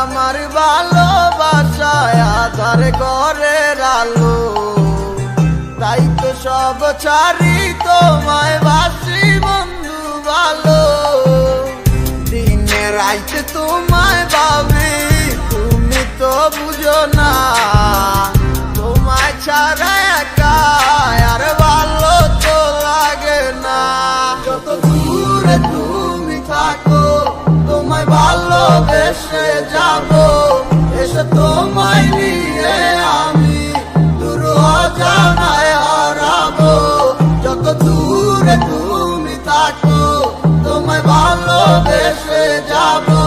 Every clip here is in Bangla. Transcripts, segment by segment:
আমার ভালোবাসায় আধার করে আলো। তাই তো সব চারি তোমায় বাসি বন্ধু ভালো। দিনে রাইতে তোমায় ভাবে ভালোবেসে যাব, এসে তোমায় নিয়ে আমি দূর জানায় হারাবো। যত দূরে তুমি থাকো, তোমায় ভালোবেসে যাব।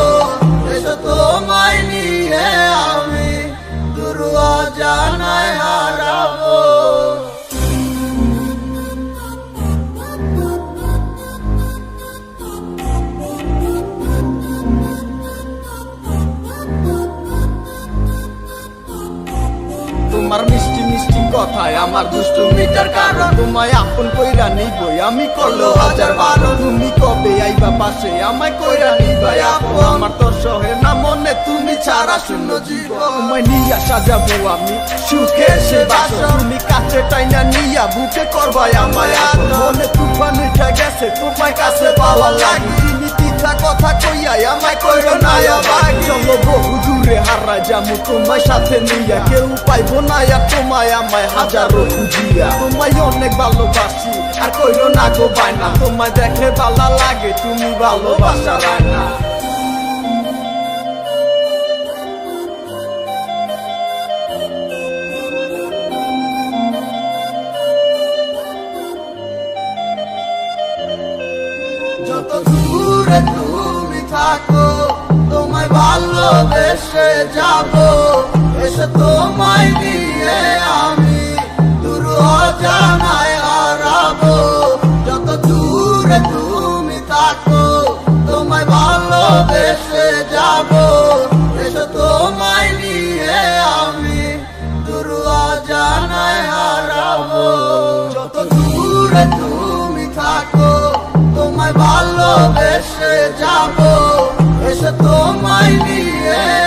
কথায় আমার দুষ্টু মিটার কারণ। তোমায় আপন কইরা নিবই, আমি করল হাজার বারো তুমি কবে আইবা পাশে, আমায় কইরা নিবাই আপু। আমার তোর সহে না মনে তুমি ছাড়া শূন্য জীবন। তোমায় নিয়া সাজাবো আমি সুখে সে বাসো তুমি কাছে টাইনা নিয়া বুকে করবাই আমায় মনে তুফান উঠে গেছে, তোমায় কাছে পাওয়া লাগে। কথা কইয়া আমায় কইরো না আবার চলো বহু দূরে হারা যামু তোমায় সাথে নিয়া। কেউ পাইবো না আর তোমায় আমায় হাজারো খুঁজিয়া। তোমায় অনেক ভালোবাসি, আর কইরো না গো বায়না। তোমায় দেখে ভালো লাগে, তুমি ভালোবাসা রায়না যত দূরে তুমি থাকো ভালোবেসে যাব, এসে তোমায় নিয়ে আমি দূর জানায় হারাবো। যত দূরে তুমি থাকো, তোমায় ভালোবেসে যাব, এসে তোমায় নিয়ে আমি দূর জানায় হারাবো। যত দূরে তুমি থাকো, তোমায় ভালোবেসে যাব। তোমায় নিয়ে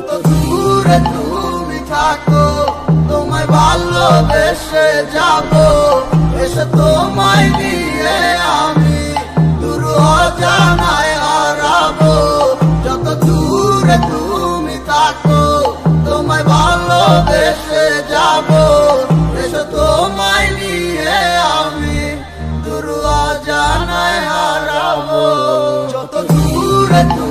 যত দূরে তুমি থাকো, তোমায় ভালোবেসে যাব। এসে তোমায় নিয়ে আমি দূর জানায় হারাবো। যত দূরে তুমি থাকো, তোমায় ভালোবেসে যাব। এসে তোমায় নিয়ে আমি দূর জানায় হারাবো। যত দূরে তুমি